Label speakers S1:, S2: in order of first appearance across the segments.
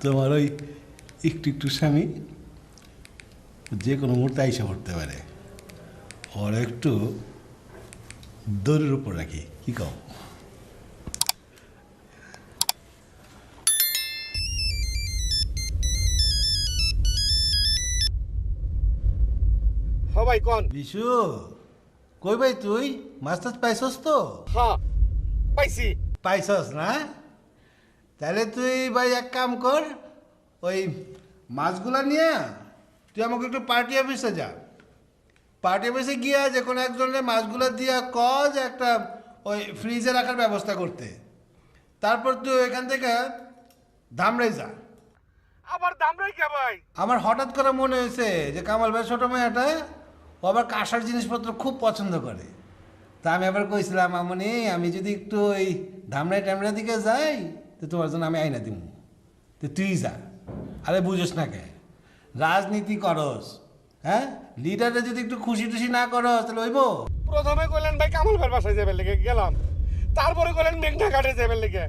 S1: তোমার ওই একটু একটু স্বামী যে কোনো মুহূর্তে আইসা পড়তে পারে। ওর একটু দৌড়ের উপর রাখি কি কও?
S2: ভাই কন?
S1: বিশু? কই ভাই তুই? মাছ টাছ পাইছস তো?
S2: হ্যাঁ পাইছি।
S1: পাইছস না? তাহলে তুই ভাই এক কাম কর ওই মাছগুলা নিয়ে তুই আমাকে একটু পার্টি অফিসে যা। পার্টি অফিসে গিয়া যে কোনো একজনের মাছগুলো দিয়া ক যে একটা ওই ফ্রিজে রাখার ব্যবস্থা করতে। তারপর তুই এখান থেকে ধামরাই যা।
S2: আবার কে ভাই?
S1: আমার হঠাৎ করে মনে হয়েছে যে কামাল ভাই ছোটো মেয়েটা ও আবার কাঁসার জিনিসপত্র খুব পছন্দ করে। তা আমি আবার কইছিলাম আমনি আমি যদি একটু ওই ধামরাই টামরাই দিকে যাই, তো তোমার জন্য আমি আইনা দিব তো তুই যা। আরে বুঝোস না কে? রাজনীতি করস হ্যাঁ? লিডারে যদি একটু খুশি টুশি না করস, তাহলে হইব?
S2: প্রথমে কইলেন, ভাই, কামাল ভাইয়ের বাসায় যাবে লেগে গেলাম। তারপরে কইলেন, মেঘনা ঘাটে যাবেন লেগে।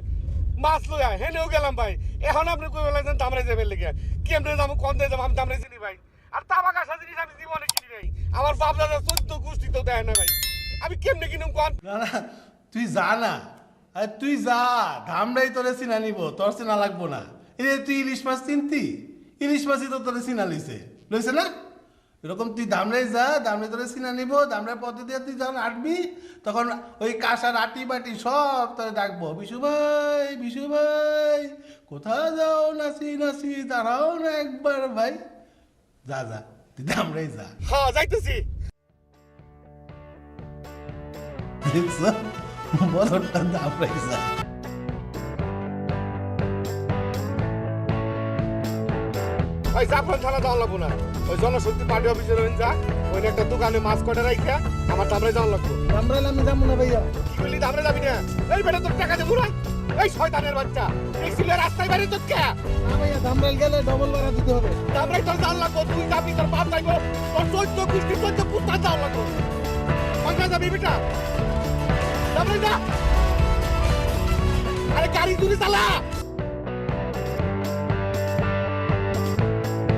S2: মাছ লইয়া, হেনেও গেলাম ভাই। এখন আপনি কই বলেছেন দামরে যাবেন লেগে। কেমনে যাব কম দিয়ে যাব, আমি দামরে চিনি ভাই। আর তাবাক আসা জিনিস আমি জীবনে আমার দাদা চোদ্দ গোষ্ঠী তো দেয় না ভাই। আমি কেমনে কিনুম কন?
S1: না না, তুই যা না। আরে, তুই যা। ধামরাই তোরে চিনা নিব, তোর চিনা লাগবো না। এ, তুই ইলিশ মাছ চিনতি? ইলিশ মাছই তো তোরে চিনা লইছে। লইছে না? এরকম তুই দামরাই যা দামরাই তোরে চিনা নিব দামরাই পদ্ধতি তুই যখন আটবি, তখন ওই কাঁসার আটি বাটি সব তোরে ডাকবো, বিশু ভাই বিশু ভাই, কোথায় যাও নাচি নাচি, দাঁড়াও না একবার ভাই। যা যা। তুই দামরাই যা
S2: হ্যাঁ যাইতেছি
S1: দেখছ বড়টা দামরাই যা
S2: ওই জাফরান থানা যাওয়া লাগবো না। ওই জনশক্তি পার্টি অফিসে রয়েন যা। ওই একটা দোকানে মাছ কটে রাইখা আমার দামরে যাওয়া লাগবো।
S1: দামরাইলে আমি যাব না ভাইয়া।
S2: কি বললি দামরে যাবি না? এই বেটা তোর টাকা দেবো না? এই শয়তানের বাচ্চা। এই ছিল রাস্তায় বাড়ি তোর কে
S1: না ভাইয়া দামরাইল গেলে ডবল ভাড়া দিতে হবে।
S2: দামরে তোর যাওয়া লাগবো তুই যাবি তোর বাপ যাইবো। তোর চৈত্য কুষ্টি চৈত্য কুস্তা যাওয়া লাগবো। কোনটা যাবি বেটা। দামরে যা। আরে গাড়ি দূরে চালা।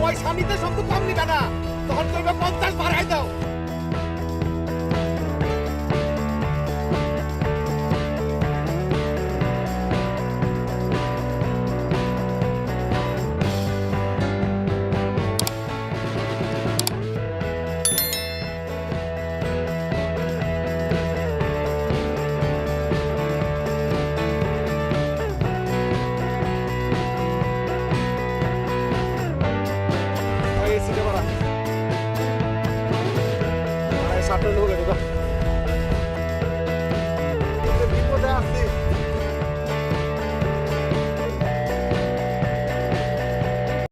S2: পয়সা নিতে সব কম নিবে না। তখন করবে পঞ্চাশ বাড়াই দাও। 这镇路了，这个。